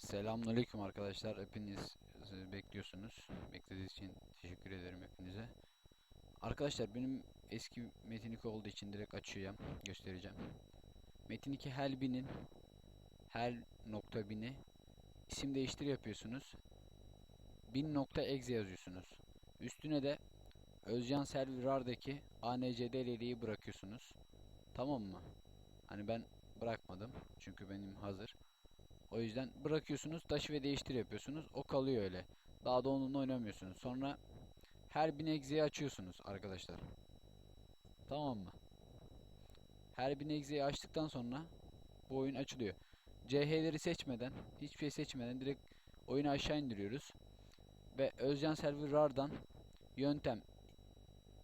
Selamünaleyküm arkadaşlar. Hepiniz e, bekliyorsunuz. Beklediğiniz için teşekkür ederim hepinize. Arkadaşlar benim eski Metin 2 olduğu için direkt açıyorum, göstereceğim. Metin 2 Helbin'in hel nokta bini isim değiştir yapıyorsunuz. bin nokta exe yazıyorsunuz. Üstüne de Özcan Servirar'daki ANCD'liği bırakıyorsunuz. Tamam mı? Hani ben bırakmadım. Çünkü benim hazır. O yüzden bırakıyorsunuz, taşı ve değiştir yapıyorsunuz. O kalıyor öyle. Daha da onunla oynamıyorsunuz. Sonra her bin egzeyi açıyorsunuz arkadaşlar. Tamam mı? Her bin egzeyi açtıktan sonra bu oyun açılıyor. CH'leri seçmeden, hiçbir şey seçmeden direkt oyunu aşağı indiriyoruz. Ve Özcan Server RAR'dan yöntem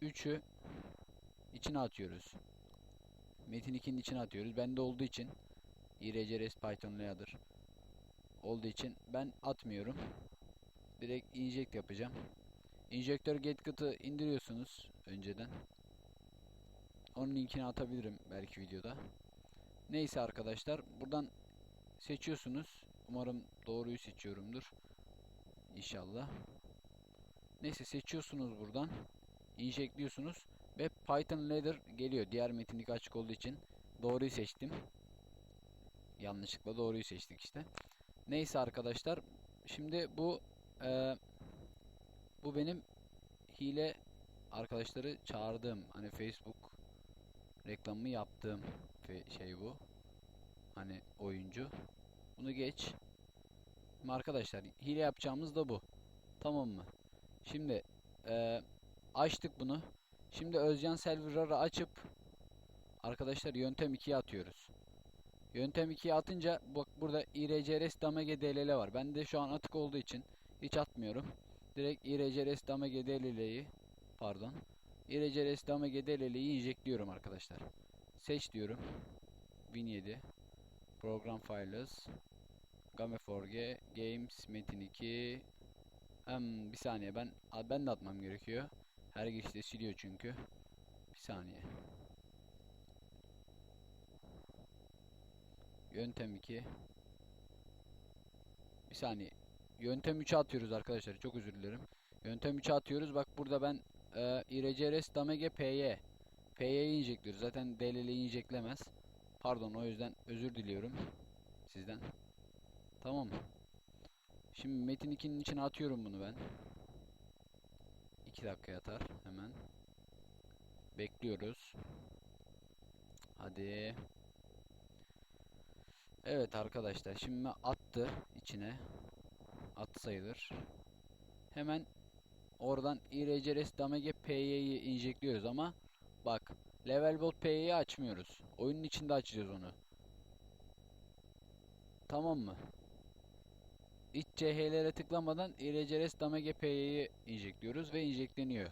3'ü içine atıyoruz. Metin 2'nin içine atıyoruz. Bende olduğu için IRCRS Python Layer'dır olduğu için ben atmıyorum. Direkt inject yapacağım. Injektör GetGit'ı indiriyorsunuz önceden. Onun linkini atabilirim belki videoda. Neyse arkadaşlar buradan seçiyorsunuz. Umarım doğruyu seçiyorumdur. İnşallah. Neyse seçiyorsunuz buradan. Injectliyorsunuz ve Python Ladder geliyor. Diğer metinlik açık olduğu için doğruyu seçtim. Yanlışlıkla doğruyu seçtik işte. Neyse arkadaşlar. Şimdi bu e, bu benim hile arkadaşları çağırdığım hani Facebook reklamı yaptığım şey bu. Hani oyuncu. Bunu geç. Şimdi arkadaşlar hile yapacağımız da bu. Tamam mı? Şimdi e, açtık bunu. Şimdi Özcan Server'ı açıp arkadaşlar yöntem 2'ye atıyoruz. Yöntem 2'ye atınca bak burada IRCRS damage DLL var. Ben de şu an atık olduğu için hiç atmıyorum. Direkt IRCRS damage DLL'yi pardon. IRCRS damage DLL'yi injekliyorum arkadaşlar. Seç diyorum. Win7 Program Files Game4G Games Metin 2 hem bir saniye ben ben de atmam gerekiyor. Her girişte siliyor çünkü. Bir saniye. Yöntem 2. Bir saniye. Yöntem 3'e atıyoruz arkadaşlar. Çok özür dilerim. Yöntem 3'e atıyoruz. Bak burada ben e, IRCRS damage PY. PY'yi injekliyoruz. Zaten DLL'yi injeklemez. Pardon o yüzden özür diliyorum. Sizden. Tamam Şimdi Metin 2'nin içine atıyorum bunu ben. 2 dakika yatar hemen. Bekliyoruz. Hadi. Evet arkadaşlar şimdi attı içine. At sayılır. Hemen oradan IRCRS damage PY'yi injekliyoruz ama bak level bot PY'yi açmıyoruz. Oyunun içinde açacağız onu. Tamam mı? İç CH'lere tıklamadan IRCRS damage PY'yi injekliyoruz ve injekleniyor.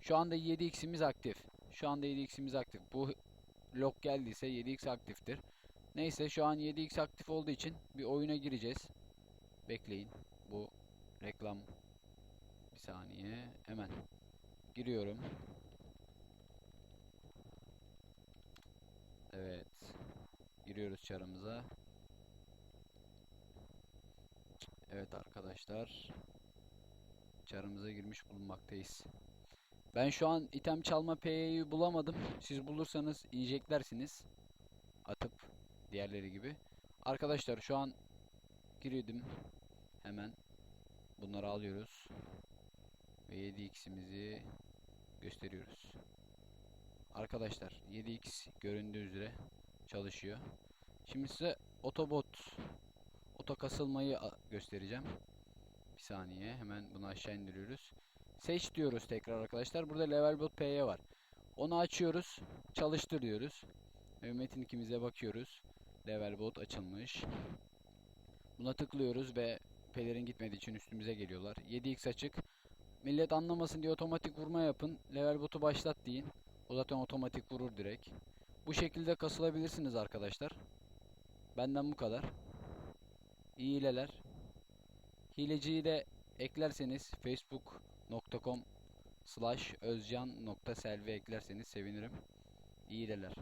Şu anda 7x'imiz aktif. Şu anda 7x'imiz aktif. Bu log geldiyse 7x aktiftir. Neyse şu an 7x aktif olduğu için bir oyuna gireceğiz. Bekleyin. Bu reklam bir saniye hemen giriyorum. Evet. Giriyoruz çarımıza. Evet arkadaşlar. Çarımıza girmiş bulunmaktayız. Ben şu an item çalma PY'yi bulamadım. Siz bulursanız injeklersiniz. Atıp diğerleri gibi. Arkadaşlar şu an girdim. Hemen bunları alıyoruz. Ve 7x'imizi gösteriyoruz. Arkadaşlar 7x göründüğü üzere çalışıyor. Şimdi size otobot oto kasılmayı göstereceğim. Bir saniye hemen bunu aşağı indiriyoruz. Seç diyoruz tekrar arkadaşlar. Burada level bot py var. Onu açıyoruz. Çalıştır diyoruz. Metin ikimize bakıyoruz. Level bot açılmış. Buna tıklıyoruz ve pelerin gitmediği için üstümüze geliyorlar. 7x açık. Millet anlamasın diye otomatik vurma yapın. Level botu başlat deyin. O zaten otomatik vurur direkt. Bu şekilde kasılabilirsiniz arkadaşlar. Benden bu kadar. İyi hileler. Hileciyi de eklerseniz facebook.com slash özcan.selvi eklerseniz sevinirim. İyi hileler.